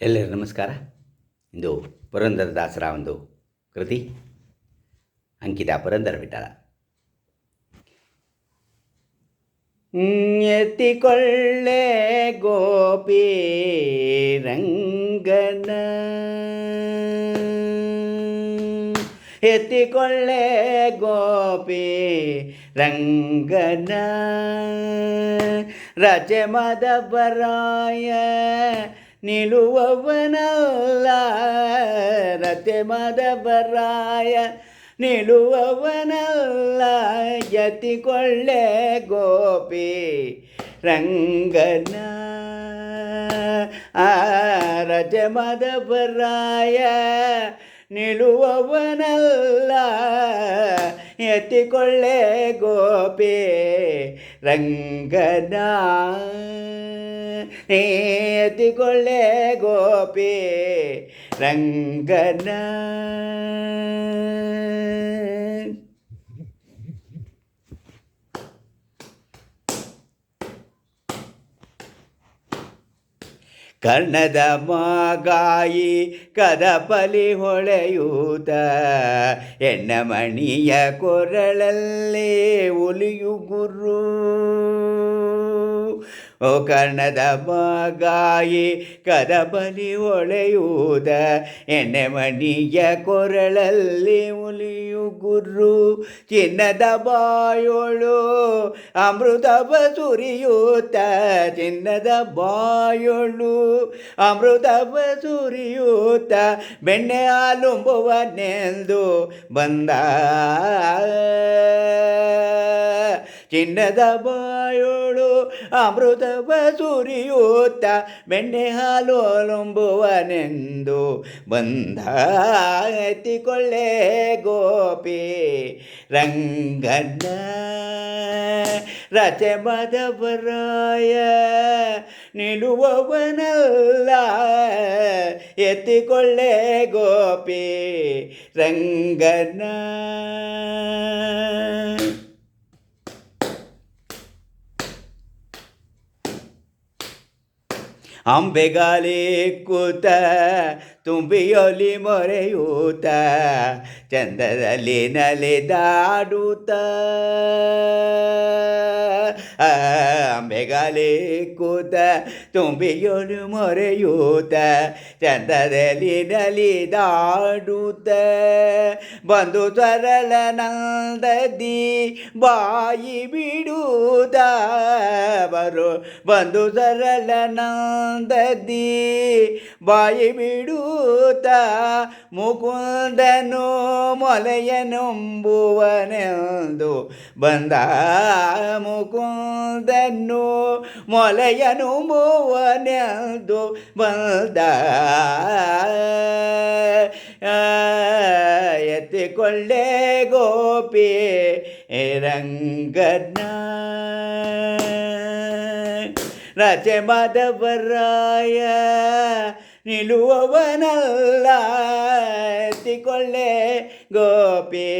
ಎಲ್ಲರಿಗೂ ನಮಸ್ಕಾರ. ಇಂದು ಪುರಂದರದಾಸರ ಒಂದು ಕೃತಿ, ಅಂಕಿತ ಪುರಂದರ ವಿಠಲ. ಎತ್ತಿಕೊಳ್ಳೆ ಗೋಪಿ ರಂಗನ. ಎತ್ತಿಕೊಳ್ಳೆ ಗೋಪಿ ರಂಗನ. ರಜೆ ಮದಬರಾಯ ನಿಲುವವನಲ್ಲ ರತೆ ಮದಬರಾಯ ನಿಲುವವನಲ್ಲ ಎತ್ತಿಕೊಳ್ಳೆ ಗೋಪಿ ರಂಗನ ಆ ರಜ ಮದಬರಾಯ ನಿಲುವವನಲ್ಲ ಎತ್ತಿಕೊಳ್ಳೆ ಗೋಪಿ ರಂಗನ ಎತ್ತಿಕೊಳ್ಳೆ ಗೋಪಿ ರಂಗನ ಕರ್ಣದ ಮಾಗಾಯಿ ಕದಪಲಿ ಹೊಳೆಯೂತ ಎಣ್ಣಮಣಿಯ ಕೊರಳಲ್ಲೇ ಒಲಿಯು ಗುರು ಓ ಕರ್ಣದ ಮಗಾಯಿ, ಕದಬಲಿ ಹೊಳೆಯುವುದ ಎಣ್ಣೆಮಣಿಯ ಕೊರಳಲ್ಲಿ ಉಲಿಯು ಗುರು ಚಿನ್ನದ ಬಾಯೋಳು ಅಮೃತ ಸುರಿಯೂತ ಚಿನ್ನದ ಬಾಯೋಳು ಅಮೃತ ಸುರಿಯೂತ ಬೆಣ್ಣೆ ಆಲುಂಬುವನೆಂದು ಬಂದ. ಚಿನ್ನದ ಬಾಯೋಳು ಅಮೃತವ ಸುರಿಯೂತ ಬೆಣ್ಣೆ ಹಾಲು ಲುಂಬುವನೆಂದು ಬಂದ ಎತ್ತಿಕೊಳ್ಳೆ ಗೋಪಿ. ರಂಗನ ರಚೆ ಮದವರಾಯ, ನಿಲುವವನಲ್ಲ, ಎತ್ತಿಕೊಳ್ಳೆ ಗೋಪಿ. ರಂಗನ ಅಂಬೆಗಾಲಿ ಕೂತ ತುಂಬಿಯೊಲಿ ಮೊರೆಯೂತ ಚಂದದಲ್ಲಿ ನಲಿದಾಡುತ್ತ ಅಂಬೆಗಾಲಿ ಕೂತ ತುಂಬಿಯೊಲು ಮೊರೆಯೂತ ಚಂದದಲ್ಲಿ ನಲಿದಾಡುತ್ತ ಬಂದು ಸರಳ ನಂದದಿ ಬಾಯಿ ಬಿಡುವುದ ಬರು ಬಂದು ಸರಳ ನಂದದಿ ಬಾಯಿ ಬಿಡುತ್ತ ಮುಕುಂದನು ಮೊಲೆಯನುಂಬುವನೆಂದು ಬಂದ ಮುಕುಂದನು ಮೊಲೆಯನುಂಬುವನೆಂದು ಬಂದ ಎತ್ತಿಕೊಳ್ಳೆ ಗೋಪಿ ರಂಗನ ರಚೆ ಮಾಧವರಾಯ ನಿಲ್ಲುವವನಲ್ಲ. ಎತ್ತಿಕೊಳ್ಳೆ ಗೋಪಿ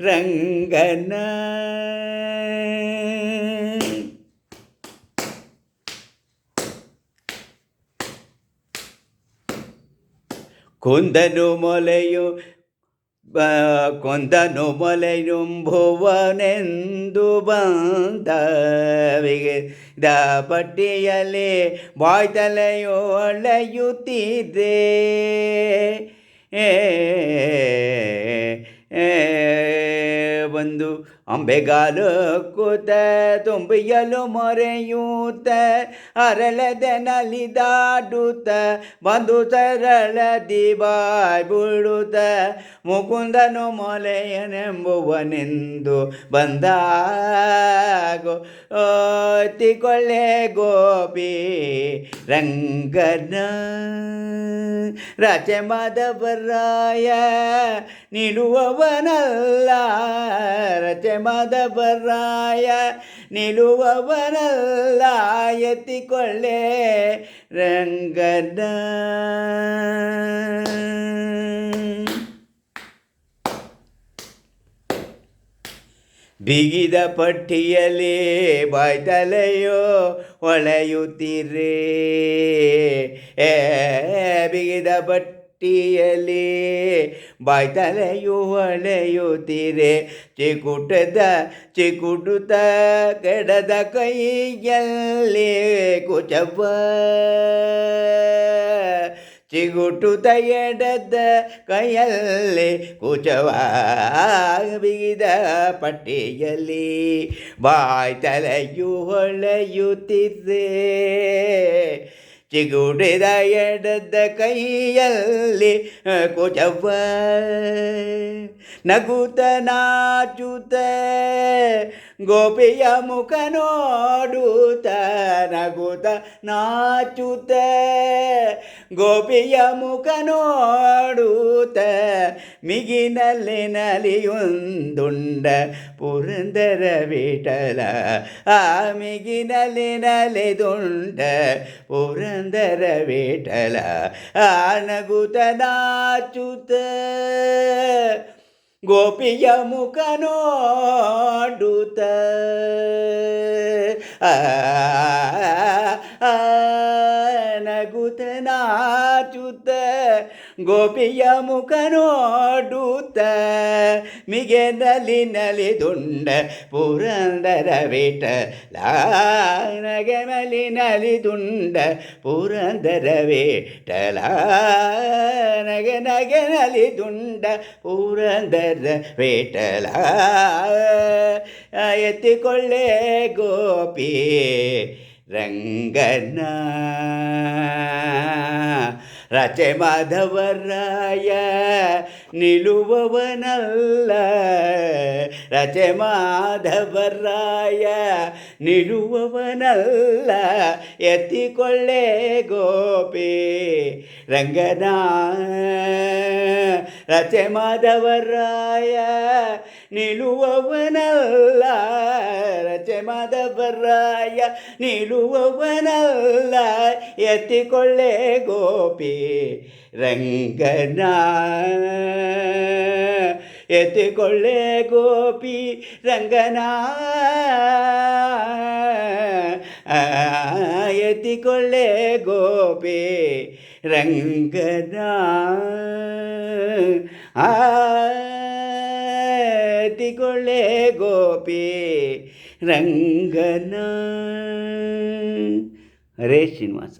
ರಂಗನ ಕುಂದನು ಮೊಲೆಯು ಬ ಕೊಂದನು ಮೊಲೆಯುಂಬುವನೆಂದು ಬಂದವಿಗೆ ದ ಪಟ್ಟಿಯಲ್ಲಿ ಬಾಯ್ತಲೆಯು ಅಳೆಯುತ್ತಿದ್ದೆ ಏ ಒಂದು ಅಂಬೆಗಾಲು ಕೂತ, ತುಂಬಿಯಲು ಮೊರೆಯೂತ, ಅರಳದ ನಲಿದಾಡುತ್ತ ಬಂದು ಸರಳ ದಿಬಾಯ್ ಬಿಡುತ್ತ ಮುಕುಂದನು ಮೊಲೆಯನೆಂಬುವನೆಂದು ಬಂದಾಗೋ ತಿಕೊಳ್ಳೆ ಗೋಪಿ ರಂಗನ, ರಾಜ ಮಾಧವರಾಯ ನಿಲುವವನಲ್ಲ ರಚೆ ಬರ್ರಾಯ ನಿಲ್ಲುವವರಲ್ಲ ಎತ್ತಿಕೊಳ್ಳೆ ರಂಗನ ಬಿಗಿದ ಪಟ್ಟಿಯಲ್ಲಿ ಬಾಯ್ತಲೆಯೋ ಹೊಳೆಯುತ್ತೀರೇ? ಏ ಬಿಗಿದ ಬಟ್ಟಿಯಲ್ಲಿ ಬಾಯ್ತಲೆಯು ಹೊಳೆಯುತ್ತೀರೆ ಚಿಕುಟದ ಚಿಕುಟುತ ಕೆಡದ ಕೈಯಲ್ಲಿ ಕುಚವ್ವ ಚಿಗುಟುತ ಎಡದ ಕೈಯಲ್ಲಿ ಕುಚವ ಬಿಗಿದ ಪಟ್ಟಿಯಲ್ಲಿ ಬಾಯ್ ತಲೆಯು ಹೊಳೆಯುತ್ತಿದ್ದೆ ಚಿಗುಟಿದ ಎಡದ ಕೈಯಲ್ಲಿ ಕೊಜವ್ವ. ನಗುತ ನಾಚುತ ಗೋಪಿಯ ಮುಖ ನೋಡುತ್ತ ನಗುತ ನಾಚುತ ಗೋಪಿಯ ಮುಖ ನೋಡುತ್ತ ಮಿಗಿನಲ್ಲಿ ನಲಿಯೊಂದುಂಡ ಪುರಂದರ ವಿಠಲ ಆ ಮಿಗಿನಲ್ಲಿ ನಲಿದುಂಡ ಪುರಂದರ ವಿಠಲ ಆ ನಗುತ ನಾಚುತ ಗೋಪಿಯ ಮುಖ ನೋಡುತ್ತ ನಗುತ ನಾಚುತ್ತ ಗೋಪಿಯ ಮುಖ ನೋಡುತ್ತ ನಲಿ ನಲಿದುಂಡ ಪುರಂದರ ನಗೆ ನಲಿ ನಲಿದುಂಡ ಪುರಂದರ ವಿಠಲ ನಗೆ ನಗೆ ನಲಿದುಂಡ ಪುರಂದರ ವಿಠಲ ಎತ್ತಿಕೊಳ್ಳೆ ಗೋಪಿ ರಂಗನ ರಚೆ ಮಾಧವರಾಯ ನಿಲುವವನಲ್ಲ ರಚೆ ಮಾಧವರಾಯ ನಿಲುವವನಲ್ಲ ಎತ್ತಿಕೊಳ್ಳೆ ಗೋಪಿ ರಂಗನ ರಚೆ ಮಾಧವರಾಯ ನಿಲುವವನಲ್ಲ ರಚೆ ಮಾಧವರಾಯ ನಿಲುವವನಲ್ಲ ಎತ್ತಿಕೊಳ್ಳೆ ಗೋಪಿ ರಂಗನ ಎತ್ತಿಕೊಳ್ಳೆ ಗೋಪಿ ರಂಗನ. ಎತ್ತಿಕೊಳ್ಳೆ ಗೋಪಿ ರಂಗನ. ಆ, ಎತ್ತಿಕೊಳ್ಳೆ ಗೋಪಿ ರಂಗನ. ಹರೇ ಶ್ರೀನಿವಾಸ.